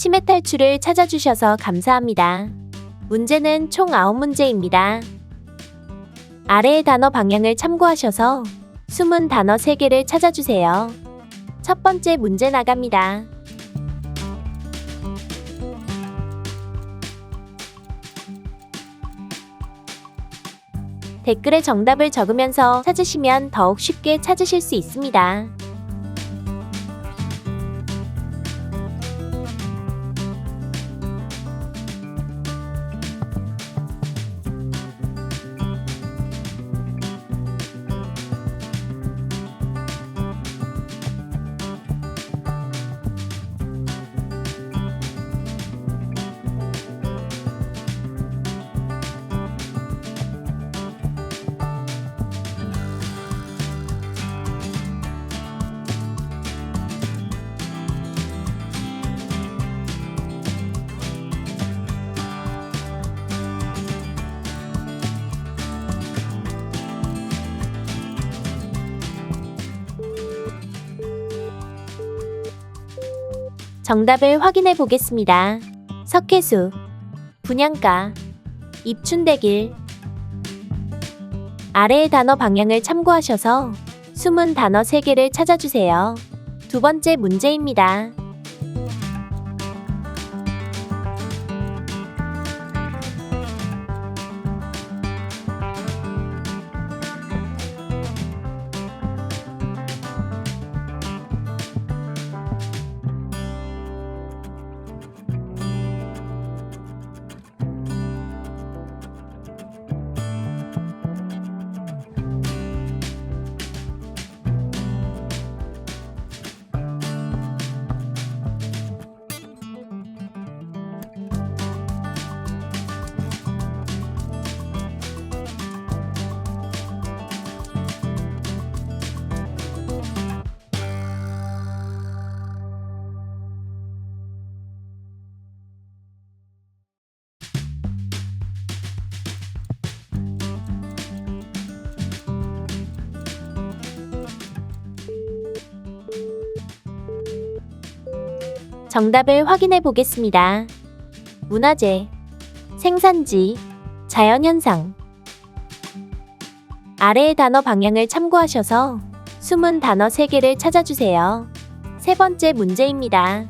치매 탈출을 찾아주셔서 감사합니다. 문제는 총 9문제입니다. 아래의 단어 방향을 참고하셔서 숨은 단어 3개를 찾아주세요. 첫 번째 문제 나갑니다. 댓글에 정답을 적으면서 찾으시면 더욱 쉽게 찾으실 수 있습니다. 정답을 확인해 보겠습니다. 석회수, 분양가, 입춘대길. 아래의 단어 방향을 참고하셔서 숨은 단어 3개를 찾아주세요. 두 번째 문제입니다. 정답을 확인해 보겠습니다. 문화재, 생산지, 자연현상. 아래의 단어 방향을 참고하셔서 숨은 단어 3개를 찾아주세요. 세 번째 문제입니다.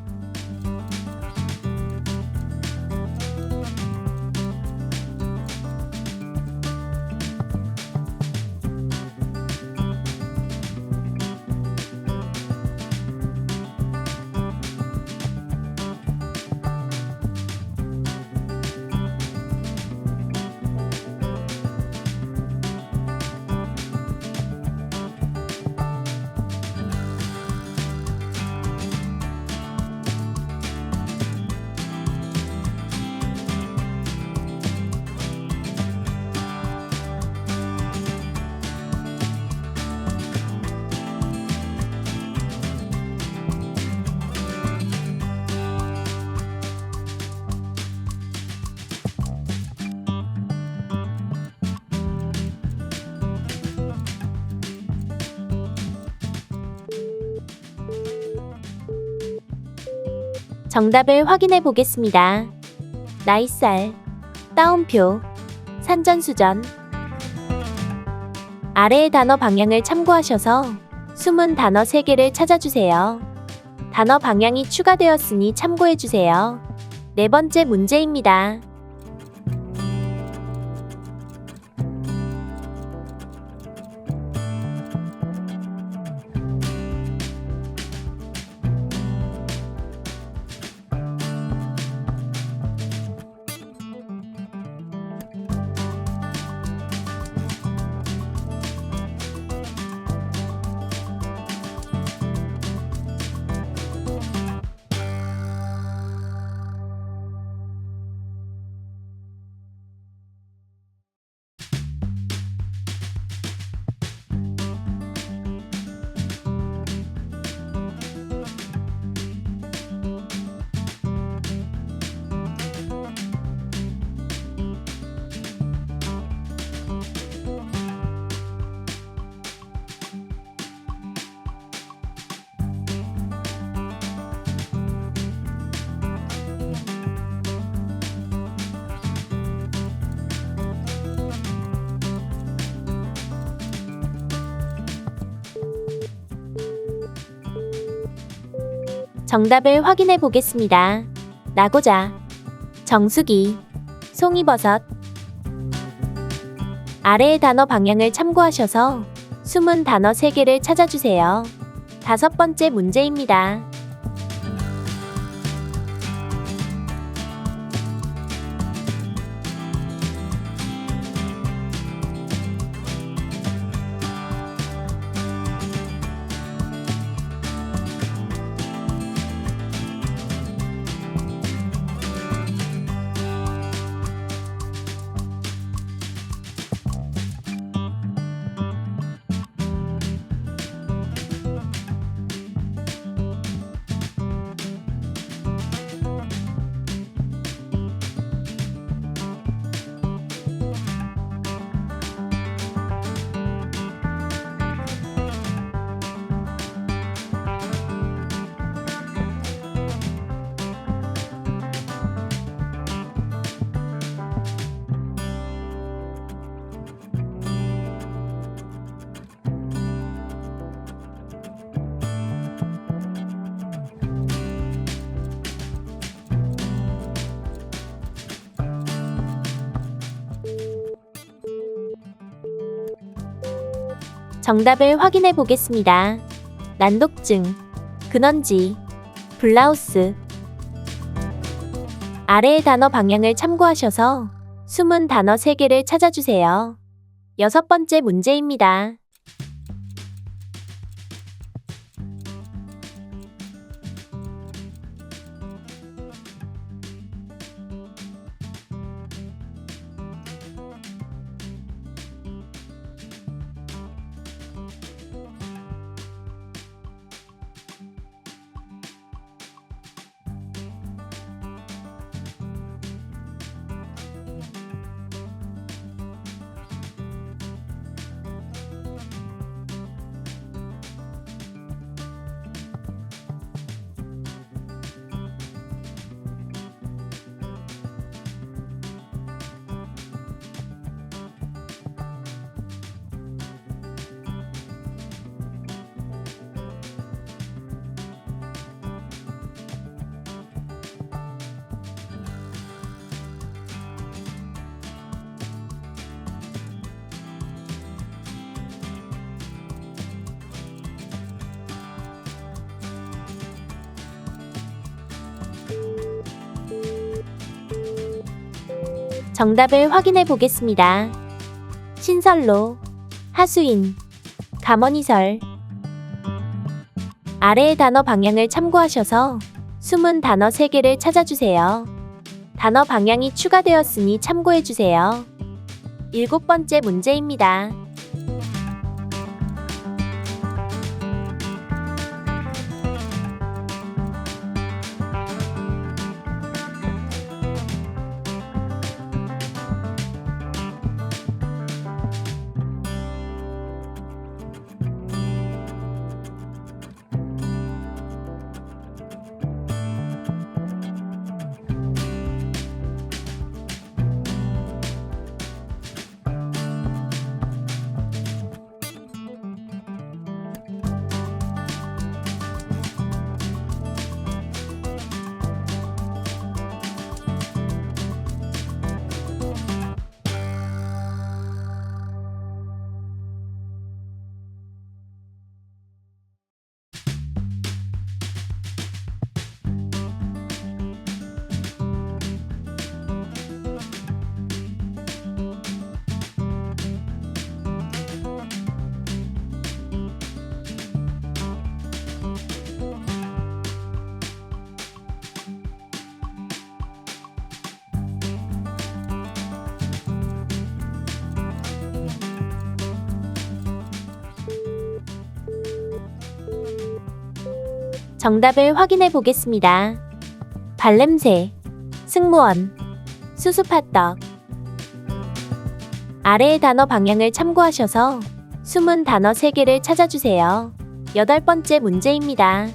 정답을 확인해 보겠습니다. 나이살, 따옴표, 산전수전. 아래의 단어 방향을 참고하셔서 숨은 단어 3개를 찾아주세요. 단어 방향이 추가되었으니 참고해주세요. 네 번째 문제입니다. 정답을 확인해 보겠습니다. 나고자, 정수기, 송이버섯. 아래의 단어 방향을 참고하셔서 숨은 단어 3개를 찾아주세요. 다섯 번째 문제입니다. 정답을 확인해 보겠습니다. 난독증, 근원지, 블라우스. 아래의 단어 방향을 참고하셔서 숨은 단어 3개를 찾아주세요. 여섯 번째 문제입니다. 정답을 확인해 보겠습니다. 신설로, 하수인, 감언이설. 아래의 단어 방향을 참고하셔서 숨은 단어 3개를 찾아주세요. 단어 방향이 추가되었으니 참고해 주세요. 일곱 번째 문제입니다. 정답을 확인해 보겠습니다. 발냄새, 승무원, 수수팥떡. 아래의 단어 방향을 참고하셔서 숨은 단어 3개를 찾아주세요. 여덟 번째 문제입니다.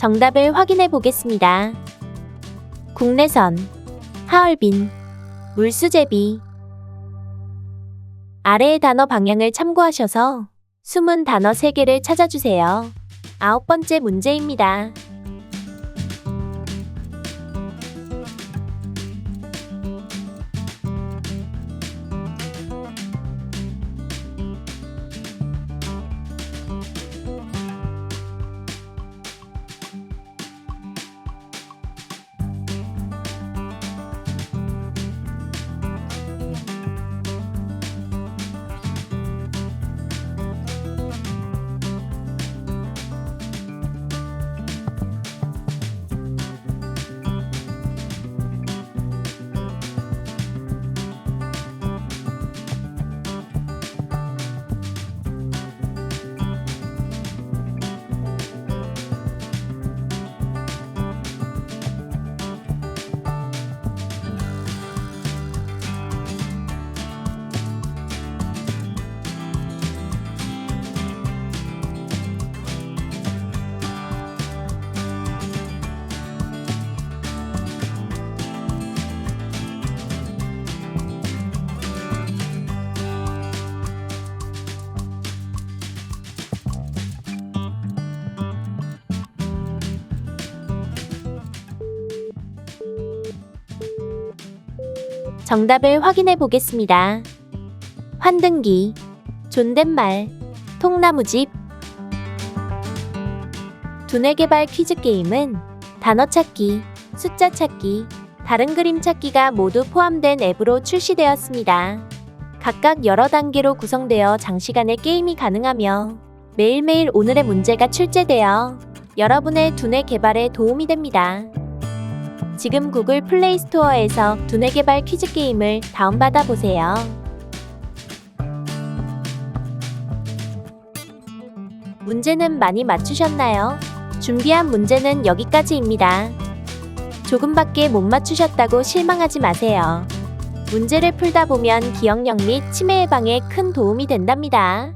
정답을 확인해 보겠습니다. 국내선, 하얼빈, 물수제비. 아래의 단어 방향을 참고하셔서 숨은 단어 3개를 찾아주세요. 아홉 번째 문제입니다. 정답을 확인해 보겠습니다. 환등기, 존댓말, 통나무집. 두뇌 개발 퀴즈 게임은 단어 찾기, 숫자 찾기, 다른 그림 찾기가 모두 포함된 앱으로 출시되었습니다. 각각 여러 단계로 구성되어 장시간의 게임이 가능하며 매일매일 오늘의 문제가 출제되어 여러분의 두뇌 개발에 도움이 됩니다. 지금 구글 플레이 스토어에서 두뇌 개발 퀴즈 게임을 다운받아 보세요. 문제는 많이 맞추셨나요? 준비한 문제는 여기까지입니다. 조금밖에 못 맞추셨다고 실망하지 마세요. 문제를 풀다 보면 기억력 및 치매 예방에 큰 도움이 된답니다.